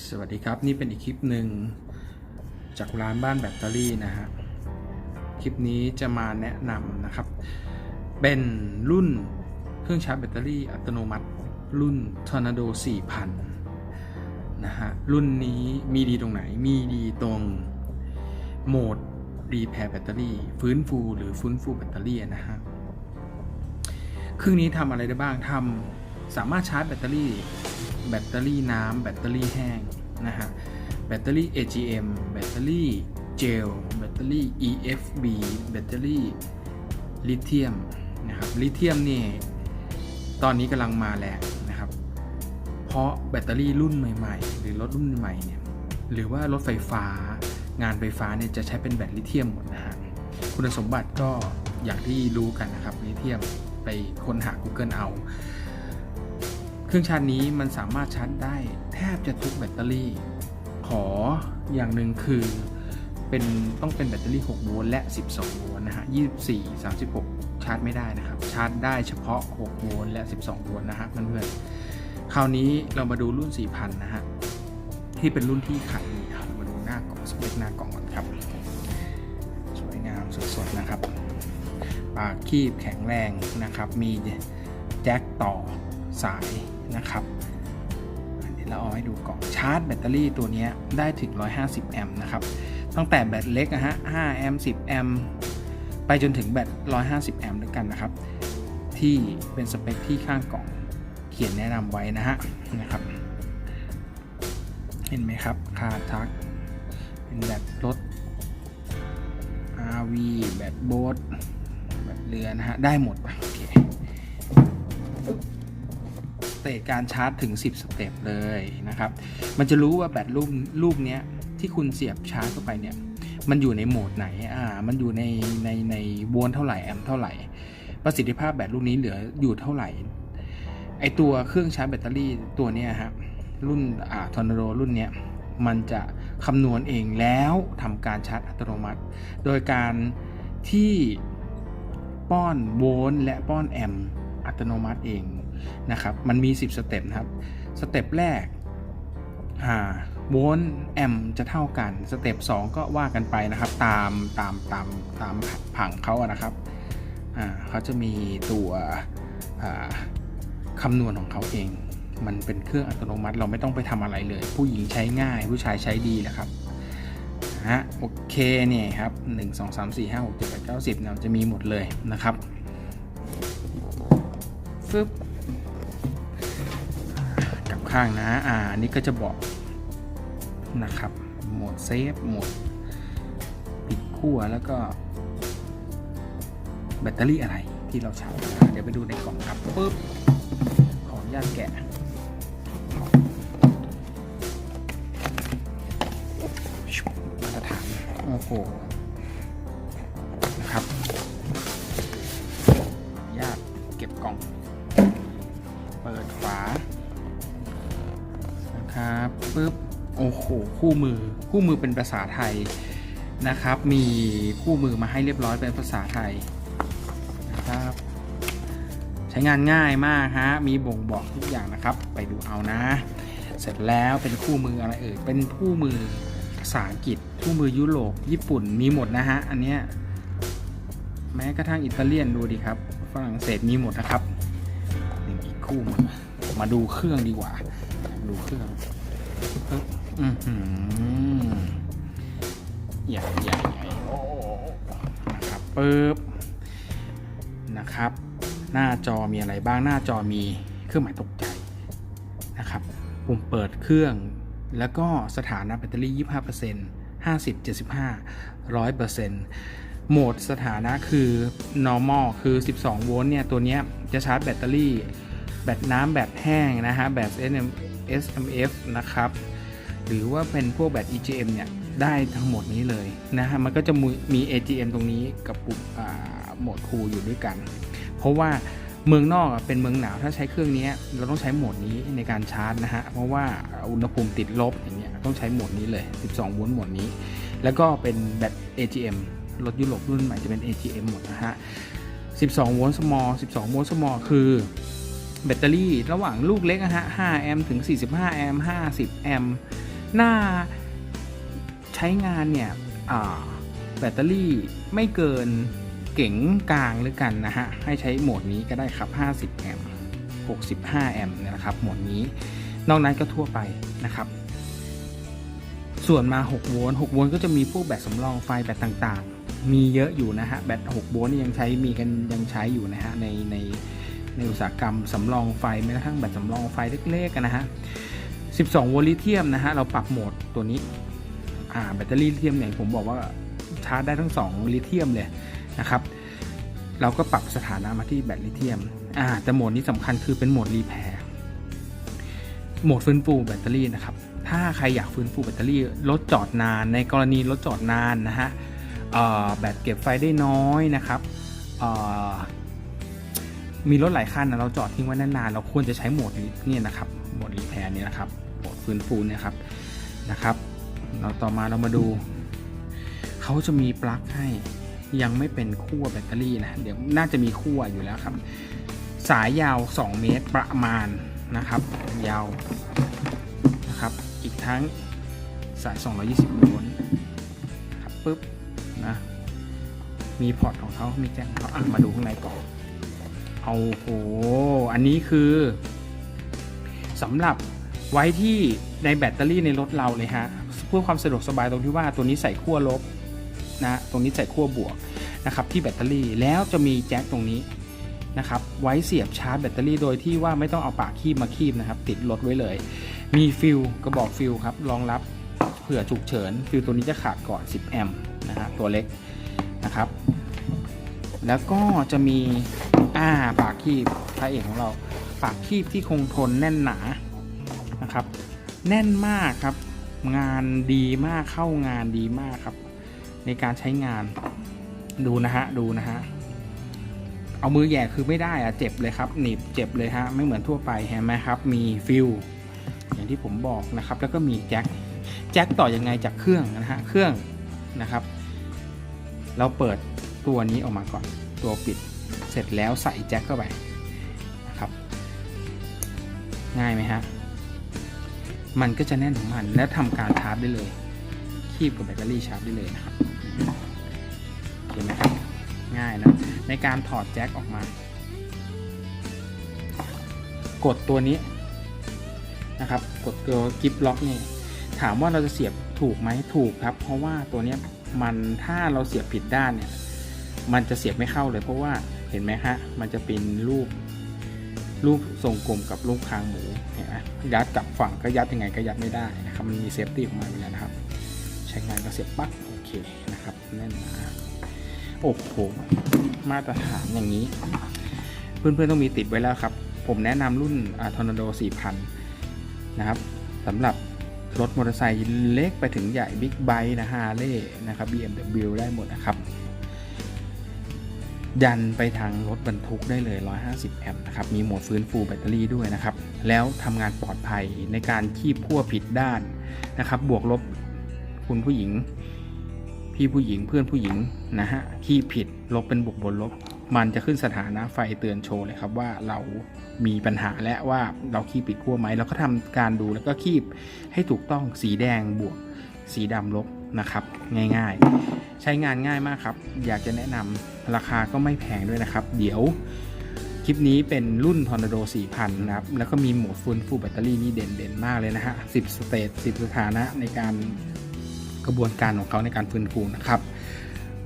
สวัสดีครับนี่เป็นอีกคลิปหนึ่งจากร้านบ้านแบตเตอรี่นะฮะคลิปนี้จะมาแนะนำนะครับ เป็นรุ่นเครื่องชาร์จแบตเตอรี่อัตโนมัติ รุ่น Tornado 4000 นะฮะรุ่นนี้มีดีตรงไหนมีดีตรงโหมดรีแพร์แบตเตอรี่ฟื้นฟูหรือฟื้นฟูแบตเตอรี่นะฮะเครื่องนี้ทำอะไรได้บ้างทำสามารถชาร์จแบตเตอรี่ แบตเตอรี่น้ำแบตเตอรี่แห้งนะฮะแบตเตอรี่ AGM แบตเตอรี่เจลแบตเตอรี่ EFB แบตเตอรี่ลิเธียมนะครับลิเธียมนี่ตอนนี้กำลังมาแรงนะครับ เพราะแบตเตอรี่รุ่นใหม่ ๆ หรือรถรุ่นใหม่เนี่ยหรือว่ารถไฟฟ้างานไฟฟ้าเนี่ยจะใช้เป็นแบตลิเธียมหมดนะฮะคุณสมบัติก็อย่างที่รู้กันนะครับลิเธียมไปค้นหา Google เอา เครื่องชาร์จนี้มันสามารถชาร์จได้แทบจะทุกแบตเตอรี่ ขออย่างหนึ่งคือเป็นต้องเป็นแบตเตอรี่ 6 โวลต์และ 12 โวลต์นะฮะ 24 36 ชาร์จไม่ได้นะครับ ชาร์จได้เฉพาะ 6 โวลต์และ 12 โวลต์นะฮะเพื่อนๆคราวนี้เรามาดูรุ่น 4000 นะฮะ ที่เป็นรุ่นที่ขายดีครับมาดูหน้ากล่องสเปคหน้ากล่องก่อนครับ สวยงามสดๆนะครับ ปากคีบแข็งแรงนะครับ มีแจ็คต่อสาย นะครับอันนี้เราเอาให้ดูกล่องชาร์จแบตเตอรี่ตัวนี้ได้ถึง 150 แอมป์นะครับ ตั้งแต่แบตเล็กนะฮะ 5 แอมป์ 10 แอมป์ ไปจนถึงแบต 150 แอมป์ด้วยกันนะครับ ที่เป็นสเปคที่ข้างกล่องเขียนแนะนำไว้นะฮะนะครับ เห็นไหมครับคาทัก เป็นแบตรถ RV แบตโบ๊ทแบตเรือนะฮะ ได้หมดโอเค เตจการชาร์จถึง 10 สเต็ปเลยนะครับ มันจะรู้ว่าแบตรูปรูปนี้ที่คุณเสียบชาร์จเข้าไปเนี่ยมันอยู่ในโหมดไหนอ่ามันอยู่ในในในโวลต์เท่าไหร่แอมป์เท่าไหร่ ประสิทธิภาพแบตลูกนี้เหลืออยู่เท่าไหร่ไอตัวเครื่องชาร์จแบตเตอรี่ตัวเนี้ยฮะรุ่นอ่าทอร์นาโดรุ่นเนี้ยมันจะคำนวณเองแล้วทำการชาร์จอัตโนมัติ โดยการที่ป้อนโวลต์และป้อนแอมป์อัตโนมัติเอง นะครับมันมี 10 สเต็ปนะครับสเต็ปแรกโวลต์แอมป์จะเท่ากันสเต็ป2ก็ว่ากันไปนะครับ ตามตามตามตามผังเขาอะนะครับเขาจะมีตัวคำนวณของเขาเอง มันเป็นเครื่องอัตโนมัติเราไม่ต้องไปทำอะไรเลย ผู้หญิงใช้ง่าย ผู้ชายใช้ดีแหละครับฮะโอเคเนี่ยครับ1 2 3 4 5 6 7 8 9 10เนี่ยจะมีหมดเลยนะครับฟึบ ข้างนะ อ่าอันนี้ก็จะบอกนะครับ โหมดเซฟ โหมดปิดขั้วแล้วก็แบตเตอรี่อะไรที่เราชาร์จเดี๋ยวไปดูในกล่องครับปึ๊บ ขออนุญาตแกะมาตรฐานโอ้โหนะครับ ปึ๊บโอ้โหคู่มือคู่มือเป็นภาษาไทยนะครับ มีคู่มือมาให้เรียบร้อยเป็นภาษาไทยนะครับใช้งานง่ายมากฮะมีบ่งบอกทุกอย่างนะครับ ไปดูเอานะ เสร็จแล้วเป็นคู่มืออะไรเอ่ยเป็นคู่มือภาษาอังกฤษคู่มือยุโรปญี่ปุ่นมีหมดนะฮะอันเนี้ยแม้กระทั่งอิตาเลียนดูดิครับฝรั่งเศสมีหมดนะครับนี่อีกคู่มือมาดูเครื่องดีกว่า ดูเครื่อง อือหือใหญ่ใหญ่ใหญ่โอ้นะครับปึ๊บนะครับ หน้าจอมีอะไรบ้างหน้าจอมีเครื่องหมายตกใจนะครับปุ่มเปิดเครื่อง แล้วก็สถานะแบตเตอรี่ 25% 50 75 100%โหมดสถานะคือ normal คือ 12 โวลต์เนี่ย ตัวเนี้ยจะชาร์จแบตเตอรี่ แบตน้ำแบตแห้งนะฮะ แบต SM SMF นะครับ หรือว่าเป็นพวกแบต EGM เนี่ยได้ทั้งหมดนี้เลยนะฮะ มันก็จะมี AGM ตรงนี้กับปุ่มโหมดคูลอยู่ด้วยกัน เพราะว่าเมืองนอกเป็นเมืองหนาวถ้าใช้เครื่องนี้เราต้องใช้โหมดนี้ในการชาร์จนะฮะ เพราะว่าอุณหภูมิติดลบอย่างเงี้ยต้องใช้โหมดนี้เลย 12 โวลต์โหมดนี้ แล้วก็เป็นแบต AGM รถยุโรปรุ่นใหม่จะเป็น AGM หมดนะฮะ 12 โวลต์ small 12 โวลต์ small คือ แบตเตอรี่ระหว่างลูกเล็กนะฮะ 5 แอมป์ถึง 45 แอมป์ 50 แอมป์ หน้าใช้งานเนี่ยแบตเตอรี่ไม่เกินเก๋งกลางหรือกันนะฮะ ให้ใช้โหมดนี้ก็ได้ครับ 50 แอมป์ 65 แอมป์เนี่ยนะครับ โหมดนี้ นอกนั้นก็ทั่วไปนะครับ ส่วนมา 6 โวลต์ 6 โวลต์ก็จะมีพวกแบตสำรองไฟแบตต่างๆ มีเยอะอยู่นะฮะ แบต 6 โวลต์ยังใช้มีกันยังใช้อยู่นะฮะในใน ในอุตสาหกรรมสำรองไฟแม้กระทั่งแบตสำรองไฟเล็กๆนะฮะ 12 โวลต์ลิเธียมนะฮะเราปรับโหมดตัวนี้อ่าแบตเตอรี่ลิเธียมเนี่ยผมบอกว่าชาร์จได้ทั้ง 2 ลิเธียมเลยนะครับเราก็ปรับสถานะมาที่แบตลิเธียมอ่าแต่โหมดนี้สำคัญคือเป็นโหมดรีแพร์โหมดฟื้นฟูแบตเตอรี่นะครับถ้าใครอยากฟื้นฟูแบตเตอรี่รถจอดนานในกรณีรถจอดนานนะฮะแบตเก็บไฟได้น้อยนะครับ มีรถหลายคันนะเราจอดทิ้งไว้นานๆ เราควรจะใช้โหมดนี้นี่นะครับโหมดรีแพร์นี่นะครับโหมดฟื้นฟูเนี่ยครับนะครับเราต่อมาเรามาดู เขาจะมีปลั๊กให้ยังไม่เป็นขั้วแบตเตอรี่นะเดี๋ยวน่าจะมีขั้วอยู่แล้วครับ สายยาว 2 เมตรประมาณนะครับ ยาวนะครับ อีกทั้งสาย 220 โวลต์ครับปุ๊บนะมีพอร์ตของเขามีแจ้งของเขาอะมาดูข้างในก่อน เอาโห อันนี้คือสำหรับไว้ที่ในแบตเตอรี่ในรถเราเลยฮะ เพื่อความสะดวกสบายตรงที่ว่าตัวนี้ใส่ขั้วลบนะตรงนี้ใส่ขั้วบวกนะครับที่แบตเตอรี่แล้วจะมีแจ็คตรงนี้นะครับไว้เสียบชาร์จแบตเตอรี่โดยที่ว่าไม่ต้องเอาปากคีบมาคีบนะครับ ติดรถไว้เลย มีฟิลกระบอกฟิลครับรองรับเผื่อฉุกเฉินฟิลตัวนี้จะขาดก่อน 10 แอมป์นะฮะตัวเล็กนะครับ แล้วก็จะมี อ่าปากคีบพระเอกของเรา ปากคีบที่คงทนแน่นหนานะครับ แน่นมากครับ งานดีมากเข้างานดีมากครับ ในการใช้งานดูนะฮะดูนะฮะเอามือแย่คือไม่ได้อะเจ็บเลยครับหนีบเจ็บเลยฮะไม่เหมือนทั่วไปเห็นไหมครับ มีฟิลอย่างที่ผมบอกนะครับ แล้วก็มีแจ็คแจ็คต่อยังไงจากเครื่องนะฮะเครื่องนะครับ เราเปิดตัวนี้ออกมาก่อน ตัวปิด เสร็จแล้วใส่แจ็คเข้าไปนะครับ ง่ายไหมฮะ มันก็จะแน่นของมันและทำการชาร์จได้เลย คีบกับแบตเตอรี่ชาร์จได้เลยนะครับเห็นไหมครับ ง่ายนะ ในการถอดแจ็คออกมา กดตัวนี้นะครับ กดตัวกิฟล็อกนี่ถามว่าเราจะเสียบถูกไหมถูกครับ เพราะว่าตัวนี้มันถ้าเราเสียบผิดด้านเนี่ย มันจะเสียบไม่เข้าเลยเพราะว่า เห็นไหมฮะ มันจะเป็นรูปรูปทรงกลมกับรูปคางหมูเห็นไหมยัดกับฝั่งก็ยัดยังไงก็ยัดไม่ได้นะครับ มันมีเซฟตี้ของมันอยู่แล้วนะครับ ใช้งานก็เสียบปั๊บโอเคนะครับแน่นนาโอ้โหมาตรฐานอย่างนี้ เพื่อนๆต้องมีติดไว้แล้วครับ ผมแนะนำรุ่นทอร์นาโด 4,000 นะครับสำหรับรถมอเตอร์ไซค์เล็กไปถึงใหญ่บิ๊กไบค์นะฮาร์เลย์นะครับ BMW ได้หมดนะครับ ยันไปทางรถบรรทุกได้เลย 150 แอมป์นะครับ มีโหมดฟื้นฟูแบตเตอรี่ด้วยนะครับ แล้วทำงานปลอดภัยในการคีบขั้วผิดด้านนะครับ บวกลบคุณผู้หญิง พี่ผู้หญิงเพื่อนผู้หญิงนะฮะ คีบผิดลบเป็นบวกบนลบ มันจะขึ้นสถานะไฟเตือนโชว์เลยครับว่าเรามีปัญหาและว่าเราคีบผิดขั้วไหมเราก็ทำการดูแล้วก็คีบให้ถูกต้องสีแดงบวกสีดำลบ นะครับ ง่ายๆ ใช้งานง่ายมากครับ อยากจะแนะนำราคาก็ไม่แพงด้วยนะครับ เดี๋ยวคลิปนี้เป็นรุ่น Tornado 4000 นะครับ แล้วก็มีโหมดฟื้นฟูแบตเตอรี่นี่เด่นๆ มากเลยนะฮะ 10 สเตจ10 สถานะในการกระบวนการของเขาในการฟื้นฟูนะครับ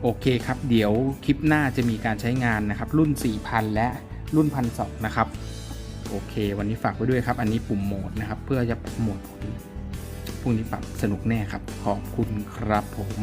โอเคครับ เดี๋ยวคลิปหน้าจะมีการใช้งานนะครับ รุ่น 4000 และรุ่น 1,200นะครับ โอเค วันนี้ฝากไว้ด้วยครับ อันนี้ปุ่มโหมดนะครับ เพื่อจะโหมด พรุ่งนี้ปรับสนุกแน่ครับ ขอบคุณครับผม